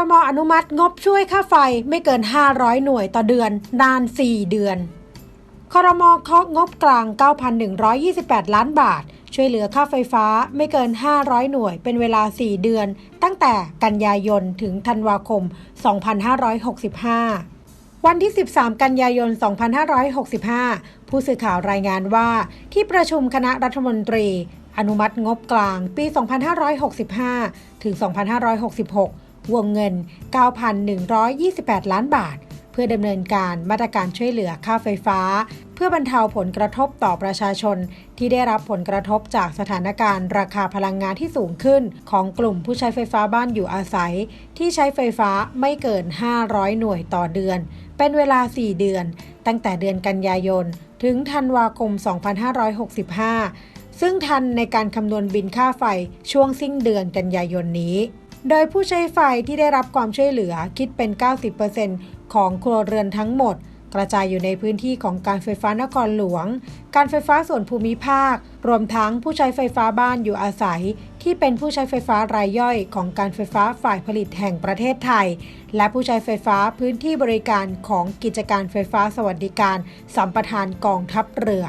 รมอนุมัติงบช่วยค่าไฟไม่เกิน 500 หน่วยต่อเดือน นาน 4 เดือนครมเคาะงบกลาง 9,128 ล้านบาท ช่วยเหลือค่าไฟฟ้าไม่เกิน 500 หน่วย เป็นเวลา 4 เดือน ตั้งแต่กันยายนถึงธันวาคม 2565วันที่ 13 กันยายน 2565 ผู้สื่อข่าวรายงานว่า ที่ประชุมคณะรัฐมนตรี อนุมัติงบกลางปี 2565 ถึง 2566 วงเงิน 9,128 ล้านบาท เพื่อดำเนินการมาตรการช่วยเหลือค่าไฟฟ้า เพื่อบรรเทาผลกระทบต่อประชาชน ที่ได้รับผลกระทบจากสถานการณ์ ราคาพลังงานที่สูงขึ้น ของกลุ่มผู้ใช้ไฟฟ้าบ้านอยู่อาศัย ที่ใช้ไฟฟ้าไม่เกิน 500 หน่วยต่อเดือน เป็นเวลา 4 เดือน ตั้งแต่เดือนกันยายน ถึงธันวาคม 2565ซึ่งทันในการคำนวณบินค่าไฟช่วงสิ้นเดือนกันยายนนี้ โดยผู้ใช้ไฟที่ได้รับความช่วยเหลือคิดเป็น 90%ของครัวเรือนทั้งหมด กระจายอยู่ในพื้นที่ของการไฟฟ้านครหลวง การไฟฟ้าส่วนภูมิภาค รวมทั้งผู้ใช้ไฟฟ้าบ้านอยู่อาศัย ที่เป็นผู้ใช้ไฟฟ้ารายย่อยของการไฟฟ้าฝ่ายผลิตแห่งประเทศไทย และผู้ใช้ไฟฟ้าพื้นที่บริการของกิจการไฟฟ้าสวัสดิการ สัมปทานกองทัพเรือ